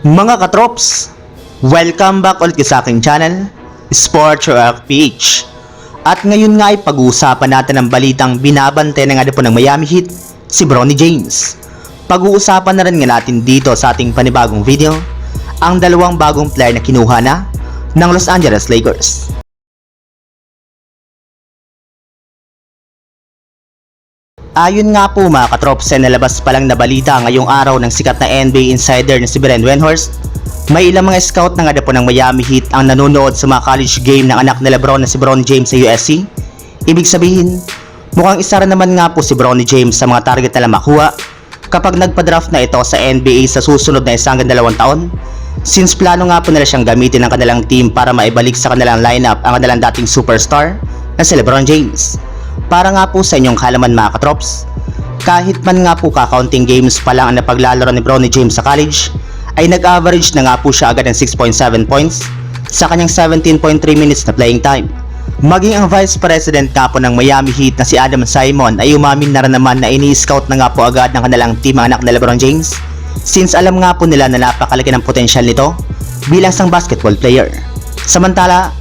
Mga katrops, welcome back ulit sa aking channel, Sports Rock PH. At ngayon nga ay pag-uusapan natin ang balitang binabante ng adapo ng Miami Heat, si Bronny James. Pag-uusapan na rin nga natin dito sa ating panibagong video, ang dalawang bagong player na kinuha na ng Los Angeles Lakers. Ayon nga po mga katrops ay nalabas pa lang na balita ngayong araw ng sikat na NBA insider na si Brent Wenhorst may ilang mga scout na nga po ng Miami Heat ang nanonood sa mga college game ng anak ni Lebron na si Bron James sa USC. Ibig sabihin, mukhang isa rin naman nga po si Bronny James sa mga target na makuha kapag nagpa-draft na ito sa NBA sa susunod na isang dalawang taon. Since plano nga po nila siyang gamitin ng kanilang team para maibalik sa kanilang lineup ang kanilang dating superstar na si Lebron James. Para nga po sa inyong kalaman mga katrops, kahit man nga po kakaunting games pa lang ang napaglalaro ni Bronny James sa college, ay nag-average na nga po siya agad ng 6.7 points sa kanyang 17.3 minutes na playing time. Maging ang Vice President nga po ng Miami Heat na si Adam Simon ay umamin na rin naman na ini-scout na nga po agad ng kanilang team ang anak ni Lebron James since alam nga po nila na napakalaki ng potensyal nito bilang isang basketball player. Samantala,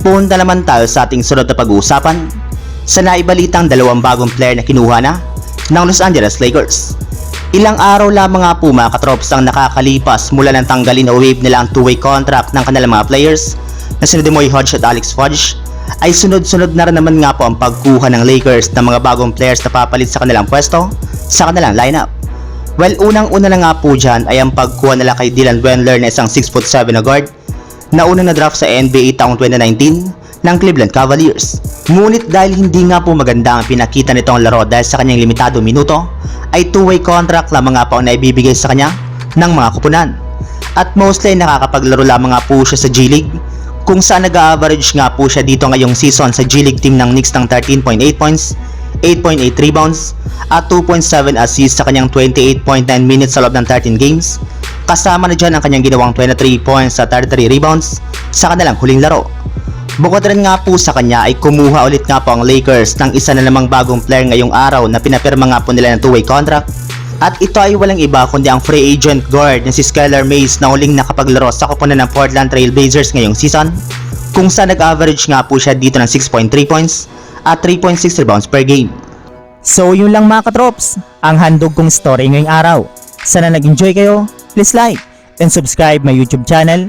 punta naman tayo sa ating sunod na pag-uusapan sa naibalitang dalawang bagong player na kinuha na ng Los Angeles Lakers. Ilang araw lamang nga po mga katrops ang nakakalipas mula nang tanggalin o waive nila ang two-way contract ng kanilang mga players na sina Demoy Hodge at Alex Fudge ay sunod-sunod na rin naman nga po ang pagkuha ng Lakers ng mga bagong players na papalit sa kanilang pwesto sa kanilang lineup. Well, unang-una na nga po dyan ay ang pagkuha nila kay Dylan Wendler na isang 6'7 na guard na unang na-draft sa NBA taong 2019 ng Cleveland Cavaliers. Ngunit dahil hindi nga po maganda ang pinakita nitong laro dahil sa kanyang limitado minuto, ay two-way contract lamang nga po ang naibibigay sa kanya ng mga kupunan. At mostly nakakapaglaro lamang nga po siya sa G League kung saan nag-average nga po siya dito ngayong season sa G League team ng Knicks ng 13.8 points, 8.8 rebounds, at 2.7 assists sa kanyang 28.9 minutes sa loob ng 13 games. Kasama na dyan ang kanyang ginawang 23 points at 33 rebounds sa kanilang huling laro. Bukod rin nga po sa kanya ay kumuha ulit nga po ang Lakers ng isa na namang bagong player ngayong araw na pinapirma nga po nila ng two-way contract. At ito ay walang iba kundi ang free agent guard na si Skylar Mays na huling nakapaglaro sa kupunan ng Portland Trail Blazers ngayong season kung saan nag-average nga po siya dito ng 6.3 points at 3.6 rebounds per game. So yun lang mga katrops, ang handog kong story ngayong araw. Sana nag-enjoy kayo, please like and subscribe my YouTube channel,